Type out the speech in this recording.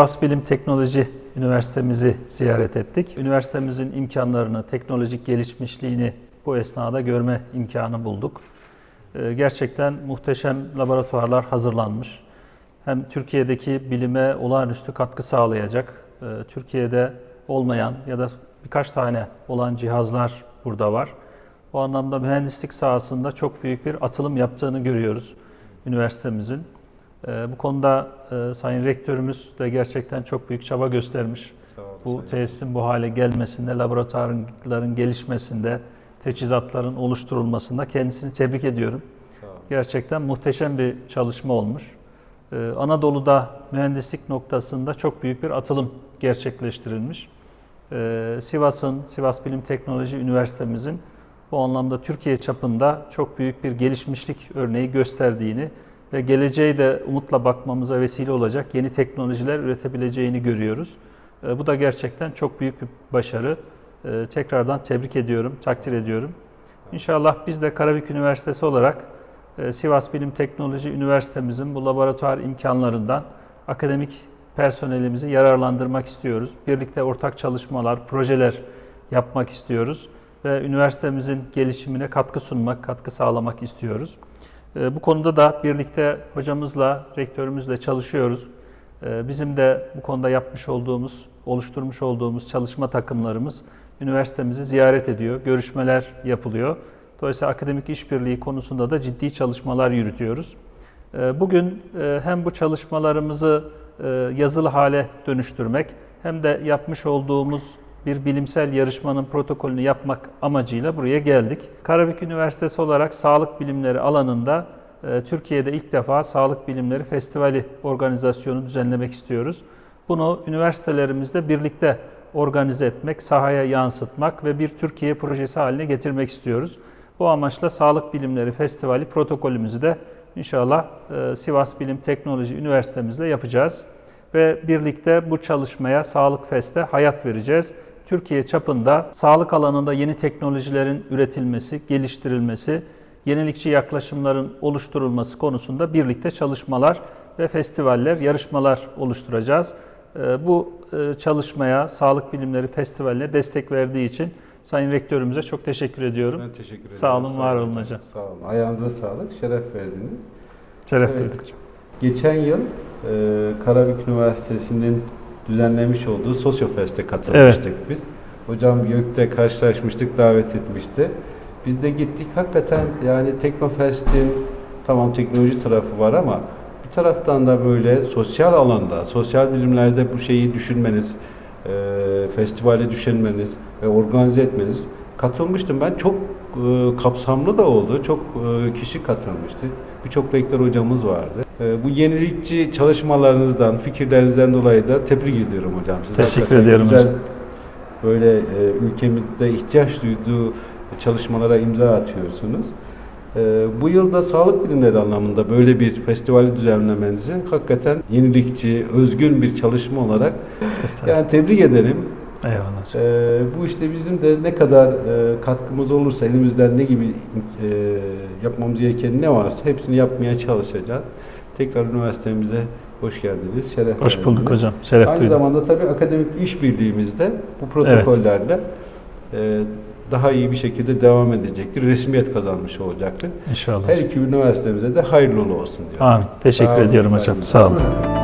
Sivas Bilim Teknoloji Üniversitemizi ziyaret ettik. Üniversitemizin imkanlarını, teknolojik gelişmişliğini bu esnada görme imkanı bulduk. Ee, Gerçekten muhteşem laboratuvarlar hazırlanmış. Hem Türkiye'deki bilime olağanüstü katkı sağlayacak, e, Türkiye'de olmayan ya da birkaç tane olan cihazlar burada var. Bu anlamda mühendislik sahasında çok büyük bir atılım yaptığını görüyoruz üniversitemizin. Ee, Bu konuda e, Sayın Rektörümüz de gerçekten çok büyük çaba göstermiş. Olun Bu tesisin bu hale gelmesinde, laboratuvarların gelişmesinde, teçhizatların oluşturulmasında kendisini tebrik ediyorum. Gerçekten muhteşem bir çalışma olmuş. Ee, Anadolu'da mühendislik noktasında çok büyük bir atılım gerçekleştirilmiş. Ee, Sivas'ın, Sivas Bilim Teknoloji Üniversitemizin bu anlamda Türkiye çapında çok büyük bir gelişmişlik örneği gösterdiğini ve geleceğe de umutla bakmamıza vesile olacak yeni teknolojiler üretebileceğini görüyoruz. Ee, Bu da gerçekten çok büyük bir başarı. Ee, Tekrardan tebrik ediyorum, takdir ediyorum. İnşallah biz de Karabük Üniversitesi olarak e, Sivas Bilim Teknoloji Üniversitemizin bu laboratuvar imkanlarından akademik personelimizi yararlandırmak istiyoruz. Birlikte ortak çalışmalar, projeler yapmak istiyoruz ve üniversitemizin gelişimine katkı sunmak, katkı sağlamak istiyoruz. E, Bu konuda da birlikte hocamızla, rektörümüzle çalışıyoruz. E, Bizim de bu konuda yapmış olduğumuz, oluşturmuş olduğumuz çalışma takımlarımız üniversitemizi ziyaret ediyor, görüşmeler yapılıyor. Dolayısıyla akademik işbirliği konusunda da ciddi çalışmalar yürütüyoruz. E, Bugün e, hem bu çalışmalarımızı e, yazılı hale dönüştürmek hem de yapmış olduğumuz bir bilimsel yarışmanın protokolünü yapmak amacıyla buraya geldik. Karabük Üniversitesi olarak sağlık bilimleri alanında e, Türkiye'de ilk defa Sağlık Bilimleri Festivali organizasyonu düzenlemek istiyoruz. Bunu üniversitelerimizle birlikte organize etmek, sahaya yansıtmak ve bir Türkiye projesi haline getirmek istiyoruz. Bu amaçla Sağlık Bilimleri Festivali protokolümüzü de inşallah e, Sivas Bilim Teknoloji Üniversitemizle yapacağız. Ve birlikte bu çalışmaya Sağlık Fest'e hayat vereceğiz. Türkiye çapında sağlık alanında yeni teknolojilerin üretilmesi, geliştirilmesi, yenilikçi yaklaşımların oluşturulması konusunda birlikte çalışmalar ve festivaller, yarışmalar oluşturacağız. Ee, Bu e, çalışmaya Sağlık Bilimleri Festivali'ne destek verdiği için Sayın Rektörümüze çok teşekkür ediyorum. Ben teşekkür ederim. Sağ olun, var olun hocam. Sağ olun. Ayağınıza sağlık, şeref verdiniz. Şeref Evet. duyduk hocam. Geçen yıl e, Karabük Üniversitesi'nin düzenlemiş olduğu Sosyofest'e katılmıştık biz. Hocam YÖK'te karşılaşmıştık, davet etmişti. Biz de gittik. Hakikaten yani Teknofest'in tamam teknoloji tarafı var ama bir taraftan da böyle sosyal alanda, sosyal bilimlerde bu şeyi düşünmeniz, e, festivali düşünmeniz ve organize etmeniz katılmıştım. Ben çok e, kapsamlı da oldu. Çok e, kişi katılmıştı. Birçok rektör hocamız vardı. E, bu yenilikçi çalışmalarınızdan, fikirlerinizden dolayı da tebrik ediyorum hocam. Siz Teşekkür ediyorum güzel, hocam. Böyle e, ülkemizde ihtiyaç duyduğu çalışmalara imza atıyorsunuz. E, bu yılda sağlık bilimleri anlamında böyle bir festivali düzenlemenizin hakikaten yenilikçi, özgün bir çalışma olarak yani tebrik ederim. Eyvallah. Ee, bu işte bizim de ne kadar e, katkımız olursa elimizden ne gibi e, yapmamız gereken ne varsa hepsini yapmaya çalışacağız. Tekrar üniversitemize hoş geldiniz, şeref Hoş bulduk verdiniz. hocam. Şeref Aynı duydum. zamanda tabii akademik işbirliğimizde bu protokollerle e, daha iyi bir şekilde devam edecektir. Resmiyet kazanmış olacaktır. İnşallah. Her iki üniversitemize de hayırlı olsun diyorum. Amin. Teşekkür Sağ olun, ediyorum sağ hocam. olun. Sağ olun.